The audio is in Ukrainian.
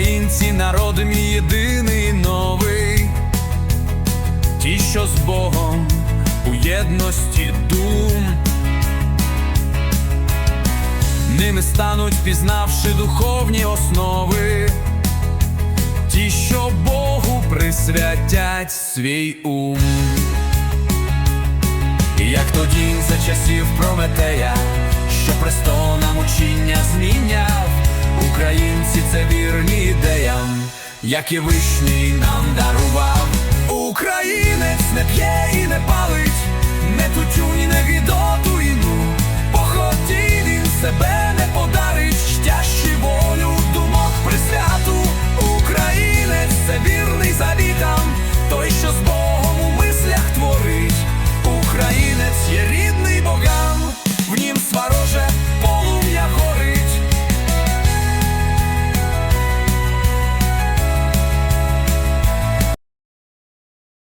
українці, народ мій єдиний новий, ті, що з Богом у єдності дум, ними стануть, пізнавши духовні основи, ті, що Богу присвятять свій ум. Як тоді за часів Прометея, що престолом учіння зміняв, українці це ідеям, як і вишній нам дарував.